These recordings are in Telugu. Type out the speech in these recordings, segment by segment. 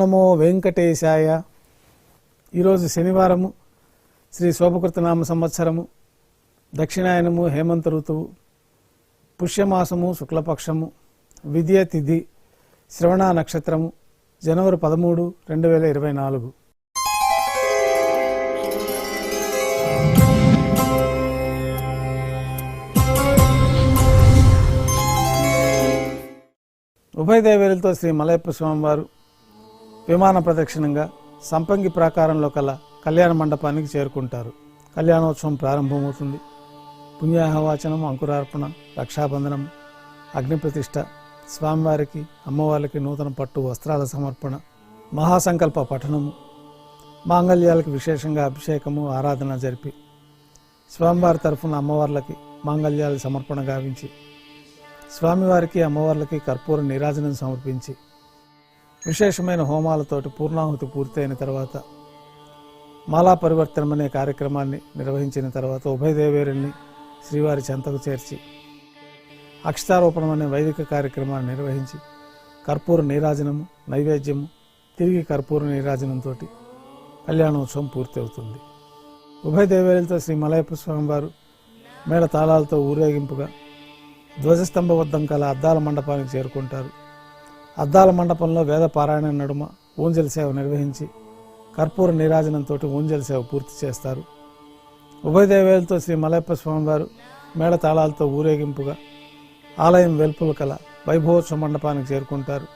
నమో వెంకటేశాయ. ఈరోజు శనివారము శ్రీ శోభకృతనామ సంవత్సరము దక్షిణాయనము హేమంత ఋతువు పుష్యమాసము శుక్లపక్షము విద్య తిథి శ్రవణ నక్షత్రము జనవరి పదమూడు రెండు వేల ఇరవై నాలుగు. ఉభయ దేవేరులతో శ్రీ మలయప్ప స్వామివారు విమాన ప్రదక్షిణంగా సంపంగి ప్రాకారంలో కల కళ్యాణ మండపానికి చేరుకుంటారు. కళ్యాణోత్సవం ప్రారంభమవుతుంది. పుణ్యాహవాచనం అంకురార్పణ రక్షాబంధనం అగ్నిప్రతిష్ఠ స్వామివారికి అమ్మవారికి నూతన పట్టు వస్త్రాల సమర్పణ మహాసంకల్ప పఠనము మాంగళ్యాలకు విశేషంగా అభిషేకము ఆరాధన జరిపి స్వామివారి తరఫున అమ్మవార్లకి మాంగళ్యాల సమర్పణ గావించి స్వామివారికి అమ్మవార్లకి కర్పూర నీరాజనం సమర్పించి విశేషమైన హోమాలతోటి పూర్ణాహుతి పూర్తయిన తర్వాత మాలా పరివర్తనం అనే కార్యక్రమాన్ని నిర్వహించిన తర్వాత ఉభయదేవేరుల్ని శ్రీవారి చెంతకు చేర్చి అక్షతారోపణం అనే వైదిక కార్యక్రమాన్ని నిర్వహించి కర్పూర నీరాజనము నైవేద్యము తిరిగి కర్పూర నీరాజనంతో కళ్యాణోత్సవం పూర్తి అవుతుంది ఉభయ దేవేరులతో శ్రీ మలయప్ప స్వామివారు మేళ తాళాలతో ఊరేగింపుగా ధ్వజస్తంభ వద్దం కల అద్దాల మండపానికి చేరుకుంటారు. అద్దాల మండపంలో వేద పారాయణ నడుమ ఊంజల సేవ నిర్వహించి కర్పూర నీరాజనంతో ఊంజల సేవ పూర్తి చేస్తారు. ఉభయదేవేలతో శ్రీ మలయప్ప స్వామివారు మేళతాళాలతో ఊరేగింపుగా ఆలయం వెల్పుల కల వైభవోత్సవ మండపానికి చేరుకుంటారు.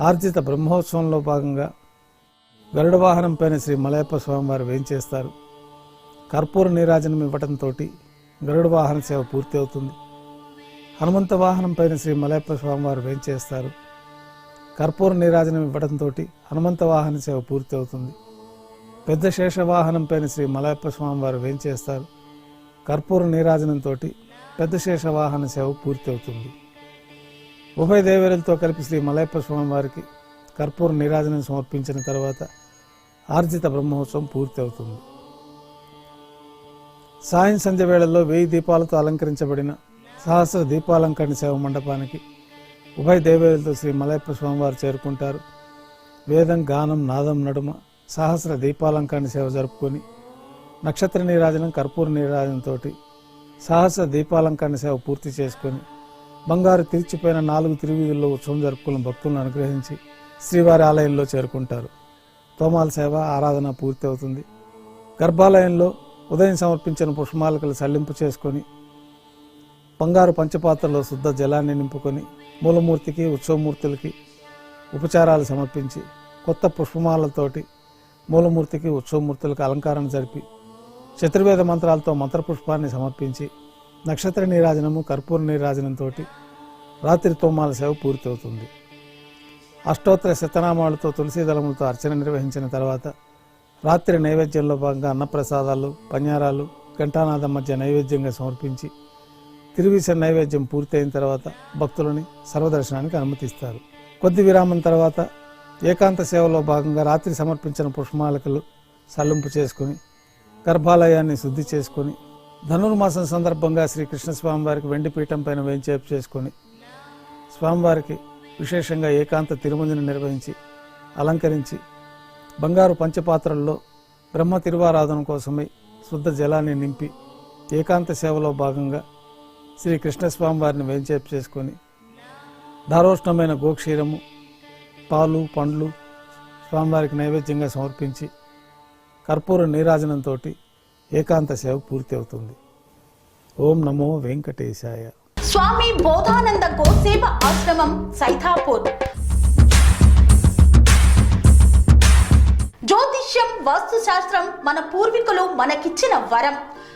ఆర్జిత బ్రహ్మోత్సవంలో భాగంగా గరుడ వాహనం పైన శ్రీ మలయప్ప స్వామివారు వేయించేస్తారు కర్పూర నీరాజనం ఇవ్వటంతో గరుడ వాహన సేవ పూర్తి అవుతుంది. హనుమంత వాహనం పైన శ్రీ మలయప్ప స్వామివారు వేయించేస్తారు కర్పూర నీరాజనం ఇవ్వడంతో హనుమంత వాహన సేవ పూర్తి అవుతుంది పెద్ద శేషవాహనం పైన శ్రీ మలయప్ప స్వామివారు వేంచేస్తారు కర్పూర నీరాజనంతో పెద్ద శేషవాహన సేవ పూర్తి అవుతుంది ఉభయ దేవేరులతో కలిపి శ్రీ మలయప్ప స్వామివారికి కర్పూర నీరాజనం సమర్పించిన తర్వాత ఆర్జిత బ్రహ్మోత్సవం పూర్తి అవుతుంది సాయం సంధ్య వేళల్లో వెయ్యి దీపాలతో అలంకరించబడిన సహస్ర దీపాలంకరణ సేవ మండపానికి ఉభయ దేవేలతో శ్రీ మలయప్ప స్వామివారు చేరుకుంటారు. వేదం గానం నాదం నడుమ సహస్ర దీపాలంకారణ సేవ జరుపుకొని నక్షత్ర నీరాజనం కర్పూర నీరాజనంతో సహస్ర దీపాలంకారణ సేవ పూర్తి చేసుకొని బంగారు తీర్చిపోయిన నాలుగు తిరువీధుల్లో ఉత్సవం జరుపుకున్న భక్తులను అనుగ్రహించి శ్రీవారి ఆలయంలో చేరుకుంటారు. తోమాల సేవ ఆరాధన పూర్తి అవుతుంది గర్భాలయంలో ఉదయం సమర్పించిన పుష్పమాలకలు సల్లింపు చేసుకొని బంగారు పంచపాత్రలో శుద్ధ జలాన్ని నింపుకొని మూలమూర్తికి ఉత్సవమూర్తులకి ఉపచారాలు సమర్పించి కొత్త పుష్పమాలతోటి మూలమూర్తికి ఉత్సవమూర్తులకు అలంకారం జరిపి చతుర్వేద మంత్రాలతో మంత్రపుష్పాన్ని సమర్పించి నక్షత్ర నీరాజనము కర్పూర నీరాజనంతో రాత్రి తోమాల సేవ పూర్తవుతుంది. అష్టోత్తర శతనామాలతో తులసి దళములతో అర్చన నిర్వహించిన తర్వాత రాత్రి నైవేద్యంలో భాగంగా అన్నప్రసాదాలు పన్యారాలు ఘంటానాథం మధ్య నైవేద్యంగా సమర్పించి తిరువీస నైవేద్యం పూర్తయిన తర్వాత భక్తులని సర్వదర్శనానికి అనుమతిస్తారు. కొద్ది విరామం తర్వాత ఏకాంత సేవలో భాగంగా రాత్రి సమర్పించిన పుష్పమాలకలు సల్లింపు చేసుకుని గర్భాలయాన్ని శుద్ధి చేసుకొని ధనుర్మాసం సందర్భంగా శ్రీ కృష్ణస్వామి వెండి పీఠం పైన వేంచేపు చేసుకొని స్వామివారికి విశేషంగా ఏకాంత తిరుమంజన నిర్వహించి అలంకరించి బంగారు పంచపాత్రల్లో బ్రహ్మ తిరువారాధన కోసమై శుద్ధ జలాన్ని నింపి ఏకాంత సేవలో భాగంగా శ్రీ కృష్ణస్వామి వారిని వేంచేపు చేసుకొని దారోష్ణమైన గోక్షీరము పాలు పండ్లు స్వామివారికి నైవేద్యంగా సమర్పించి కర్పూర నీరాజనంతో ఏకాంత సేవ పూర్తి అవుతుంది. ఓం నమో వెంకటేశాయ. స్వామి బోధానంద గోసేవ ఆశ్రమం సైథాపూర్ జ్యోతిష్యం వాస్తు శాస్త్రం మన పూర్వీకులు మనకిచ్చిన వరం.